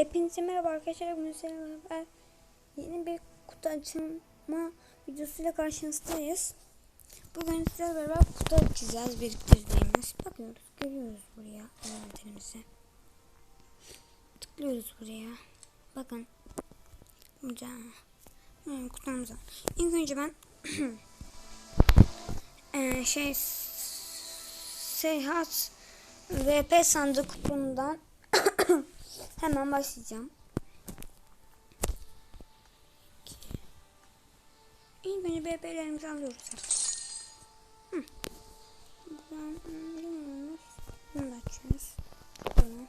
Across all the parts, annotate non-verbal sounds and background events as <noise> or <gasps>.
Hepinize merhaba arkadaşlar. Bugün sizlerle beraber yeni bir kutu açılma videosuyla karşınızdayız. Bugün sizlerle beraber kutu açacağız biriktirdiğimiz. Bakıyoruz, görüyoruz buraya envanterimizi. Tıklıyoruz buraya. Bakın. Burada. Hmm, kutumuz var. İlk önce ben <clears throat> eee, şey seyahat VP sandık kutumdan <clears throat> Hemen başlayacağım. İlk önce BB'lerimizi alıyoruz. Bilmiyoruz. Bunu açıyoruz. Tamam.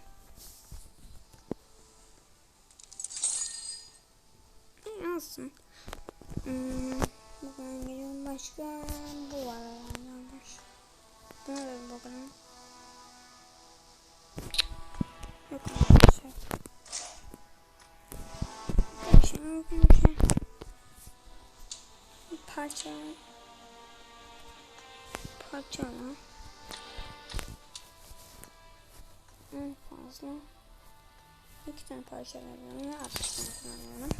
İyi alsın. Hmm, buradan geliyorum. Başka bu var. Buna da bakalım. Yok bir parça parçala en fazla iki tane parça alıyorum ve 60 tane alıyorum.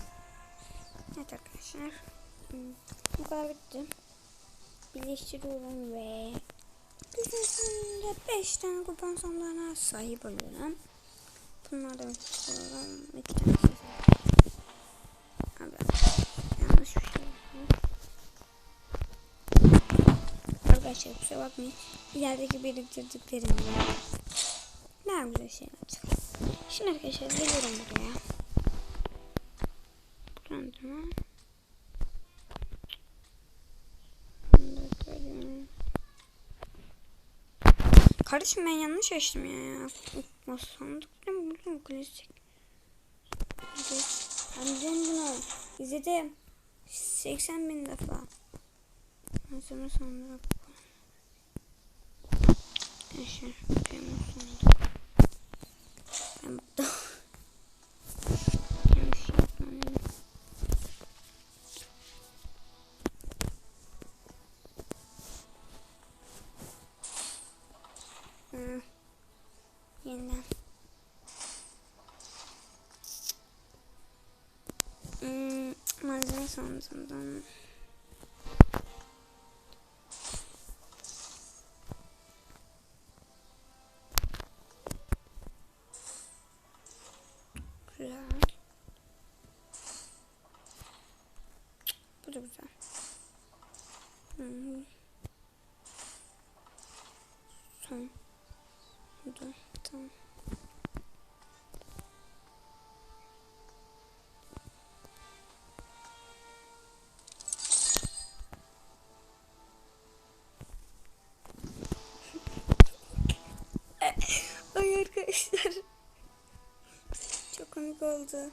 Evet arkadaşlar. Bu kadar bitti. Birleştiriyorum ve Güzel sonunda 5 tane kupon sonlarına sahip oluyorum. Bunlardan alalım. İki tane Abi yanlış bir şey. Arkadaşlar kusura bakmayın. İlerideki biriktirdiklerimle daha güzel şeyler çıkıyor. Şimdi arkadaşlar geliyorum buraya. Buradan tamam. Kardeşim ben yanlış açtım ya. Sandık ne mi buldum klasik. Biliyorum bunu. İzledim. 80 bin defa. Sonra sandık. Arkadaşlar benim. Hı. Yeniden. Hmm, sandığımdan. Güzel. Bu da güzel. Hmm. Son. Bu da tamam. Komik oldu.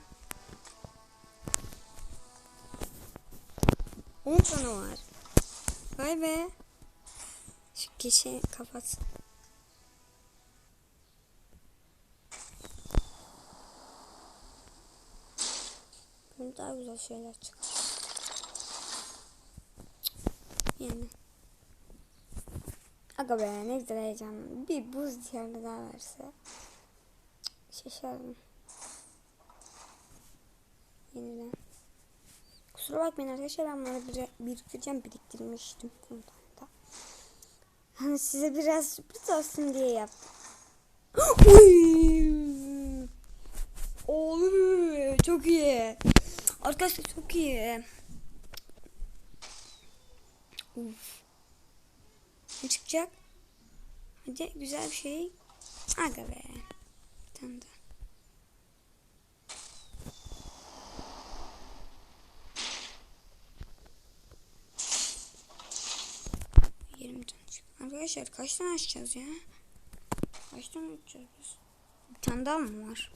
10 tane var. Vay be. Şu kişi kapat. Böyle daha güzel şeyler çıkar. Yani. Aga be ne güzel heyecanlı. Bir buz diyarı daha verse. Şaşardım. Yeniden. Kusura bakmayın arkadaşlar ben bunları bir, biriktireceğim biriktirmiştim. Ondan da. Hani size biraz sürpriz olsun diye yaptım. <gasps> Oğlum çok iyi. Arkadaşlar çok iyi. Uf. Ne çıkacak? Hadi güzel bir şey. Aga be. Bir tane daha. Yirmi tane çık. Arkadaşlar kaç tane açacağız ya? Kaç tane açacağız biz? Bir tane daha mı var?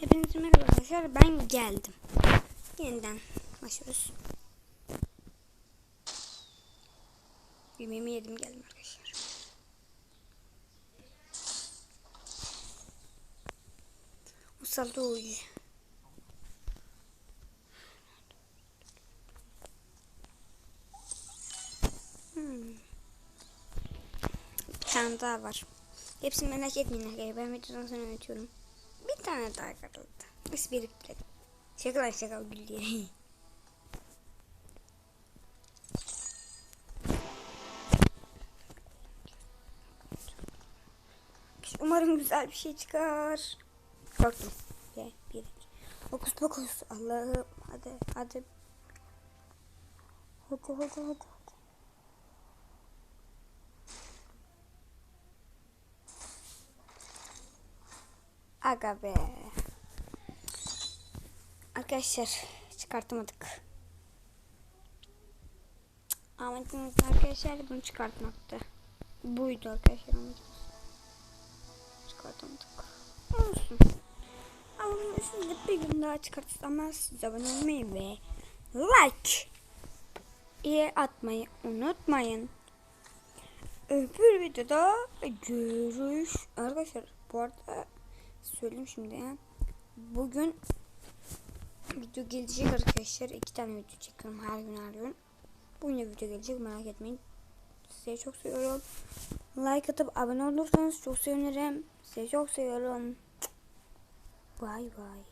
Hepinize merhaba arkadaşlar. Ben geldim. Yeniden başlıyoruz. Yemeğimi yedim geldim arkadaşlar. sa lui. Hmm. Bir daha var. Hepsini merak etmeyin arkadaşlar. Ben videodan sonra anlatıyorum. Bir tane daha kaldı. İsmini bile. Şaka lan şaka güldü. Umarım güzel bir şey çıkar. Korktum. Ve bir, iki. Hokus pokus. Allah'ım. Hadi hadi. Hadi hadi hadi. hadi. Aga be. Arkadaşlar çıkartamadık. Amacımız arkadaşlar bunu çıkartmaktı. Buydu arkadaşlar amacımız. Çıkartamadık. Olsun. Ama bunun üstünde bir gün daha çıkartırsanız siz abone olmayı ve like iyi atmayı unutmayın. Öbür videoda görüş. Arkadaşlar bu arada söyleyeyim şimdi. Bugün video gelecek arkadaşlar. iki tane video çekiyorum her gün her gün. Bugün de video gelecek merak etmeyin. Sizi çok seviyorum. Like atıp abone olursanız çok sevinirim. Sizi çok seviyorum. Bye bye.